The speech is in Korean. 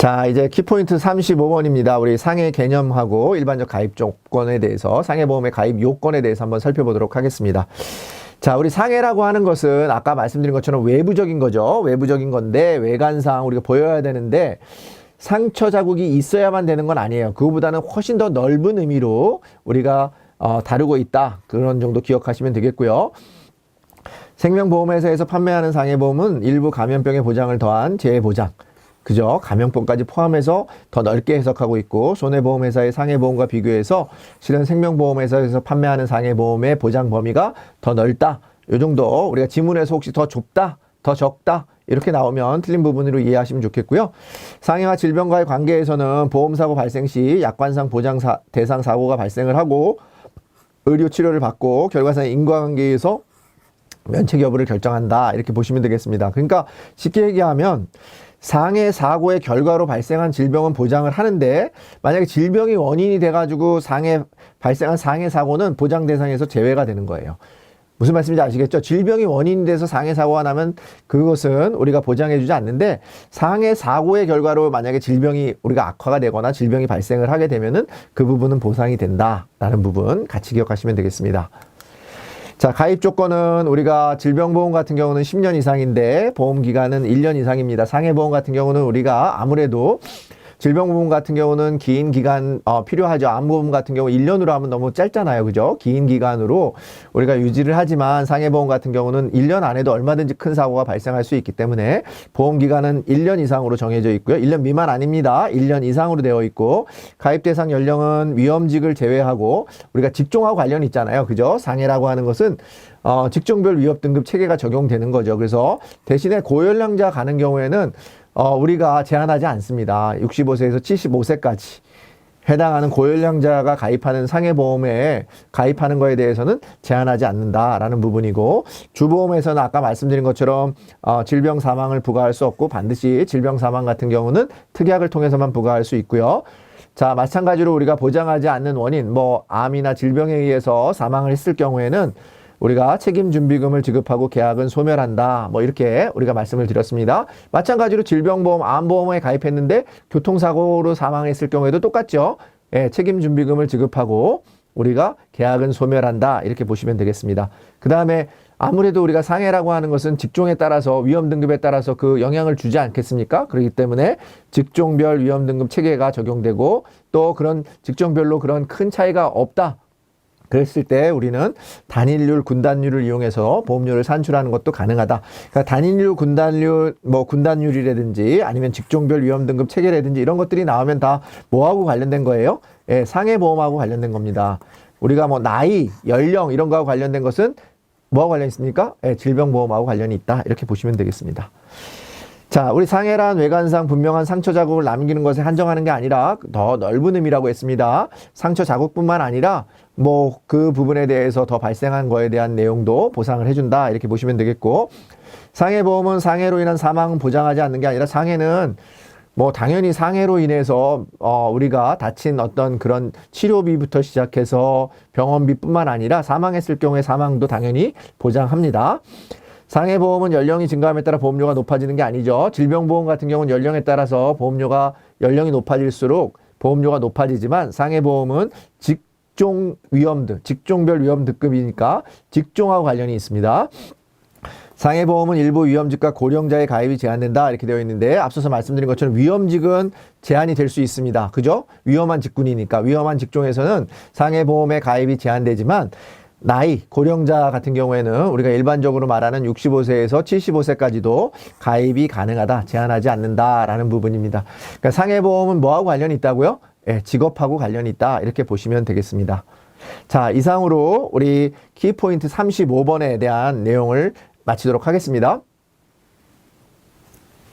자, 이제 키포인트 35번입니다. 우리 상해 개념하고 일반적 가입 조건에 대해서 상해 보험의 가입 요건에 대해서 한번 살펴보도록 하겠습니다. 자, 우리 상해라고 하는 것은 아까 말씀드린 것처럼 외부적인 거죠. 외부적인 건데 외관상 우리가 보여야 되는데 상처 자국이 있어야만 되는 건 아니에요. 그거보다는 훨씬 더 넓은 의미로 우리가 어, 다루고 있다. 그런 정도 기억하시면 되겠고요. 생명보험회사에서 판매하는 상해보험은 일부 감염병의 보장을 더한 재보장. 그죠? 감염병까지 포함해서 더 넓게 해석하고 있고 손해보험회사의 상해보험과 비교해서 실은 생명보험회사에서 판매하는 상해보험의 보장 범위가 더 넓다. 요 정도 우리가 지문에서 혹시 더 좁다, 더 적다 이렇게 나오면 틀린 부분으로 이해하시면 좋겠고요. 상해와 질병과의 관계에서는 보험사고 발생 시 약관상 보장 사, 대상 사고가 발생을 하고 의료 치료를 받고 결과상 인과관계에서 면책 여부를 결정한다 이렇게 보시면 되겠습니다. 그러니까 쉽게 얘기하면 상해 사고의 결과로 발생한 질병은 보장을 하는데 만약에 질병이 원인이 돼가지고 상해 발생한 상해 사고는 보장 대상에서 제외가 되는 거예요. 무슨 말씀인지 아시겠죠? 질병이 원인이 돼서 상해 사고가 나면 그것은 우리가 보장해주지 않는데 상해 사고의 결과로 만약에 질병이 우리가 악화가 되거나 질병이 발생을 하게 되면은 그 부분은 보상이 된다라는 부분 같이 기억하시면 되겠습니다. 자, 가입 조건은 우리가 질병보험 같은 경우는 10년 이상인데 보험 기간은 1년 이상입니다. 상해보험 같은 경우는 우리가 아무래도 질병보험 같은 경우는 긴 기간 어, 필요하죠. 암보험 같은 경우 1년으로 하면 너무 짧잖아요. 그죠? 긴 기간으로 우리가 유지를 하지만 상해보험 같은 경우는 1년 안에도 얼마든지 큰 사고가 발생할 수 있기 때문에 보험 기간은 1년 이상으로 정해져 있고요. 1년 미만 아닙니다. 1년 이상으로 되어 있고 가입 대상 연령은 위험직을 제외하고 우리가 직종하고 관련이 있잖아요. 그죠? 상해라고 하는 것은 어, 직종별 위협 등급 체계가 적용되는 거죠. 그래서 대신에 고연령자 가는 경우에는 어, 우리가 제한하지 않습니다. 65세에서 75세까지 해당하는 고연령자가 가입하는 상해보험에 가입하는 거에 대해서는 제한하지 않는다라는 부분이고 주보험에서는 아까 말씀드린 것처럼 어, 질병 사망을 부과할 수 없고 반드시 질병 사망 같은 경우는 특약을 통해서만 부과할 수 있고요. 자, 마찬가지로 우리가 보장하지 않는 원인, 뭐 암이나 질병에 의해서 사망을 했을 경우에는 우리가 책임 준비금을 지급하고 계약은 소멸한다. 뭐 이렇게 우리가 말씀을 드렸습니다. 마찬가지로 질병보험, 암보험에 가입했는데 교통사고로 사망했을 경우에도 똑같죠. 예, 책임 준비금을 지급하고 우리가 계약은 소멸한다. 이렇게 보시면 되겠습니다. 그 다음에 아무래도 우리가 상해라고 하는 것은 직종에 따라서 위험 등급에 따라서 그 영향을 주지 않겠습니까? 그렇기 때문에 직종별 위험 등급 체계가 적용되고 또 그런 직종별로 그런 큰 차이가 없다. 그랬을 때 우리는 단일률, 군단율을 이용해서 보험료를 산출하는 것도 가능하다. 그러니까 단일률, 군단율, 뭐 군단율이라든지 아니면 직종별 위험 등급 체계라든지 이런 것들이 나오면 다 뭐하고 관련된 거예요? 예, 상해 보험하고 관련된 겁니다. 우리가 뭐 나이, 연령 이런 거하고 관련된 것은 뭐하고 관련 있습니까? 예, 질병보험하고 관련이 있다. 이렇게 보시면 되겠습니다. 자, 우리 상해란 외관상 분명한 상처 자국을 남기는 것에 한정하는 게 아니라 더 넓은 의미라고 했습니다. 상처 자국뿐만 아니라 뭐 그 부분에 대해서 더 발생한 거에 대한 내용도 보상을 해준다. 이렇게 보시면 되겠고 상해보험은 상해로 인한 사망 보장하지 않는 게 아니라 상해는 뭐 당연히 상해로 인해서 어 우리가 다친 어떤 그런 치료비부터 시작해서 병원비뿐만 아니라 사망했을 경우에 사망도 당연히 보장합니다. 상해보험은 연령이 증가함에 따라 보험료가 높아지는 게 아니죠. 질병보험 같은 경우는 연령에 따라서 보험료가 연령이 높아질수록 보험료가 높아지지만 상해보험은 직종 위험등, 직종별 위험 등급이니까 직종하고 관련이 있습니다. 상해보험은 일부 위험직과 고령자의 가입이 제한된다 이렇게 되어 있는데 앞서서 말씀드린 것처럼 위험직은 제한이 될 수 있습니다. 그죠? 위험한 직군이니까 위험한 직종에서는 상해보험의 가입이 제한되지만 나이, 고령자 같은 경우에는 우리가 일반적으로 말하는 65세에서 75세까지도 가입이 가능하다, 제한하지 않는다라는 부분입니다. 그러니까 상해보험은 뭐하고 관련이 있다고요? 예, 직업하고 관련이 있다. 이렇게 보시면 되겠습니다. 자, 이상으로 우리 키포인트 35번에 대한 내용을 마치도록 하겠습니다.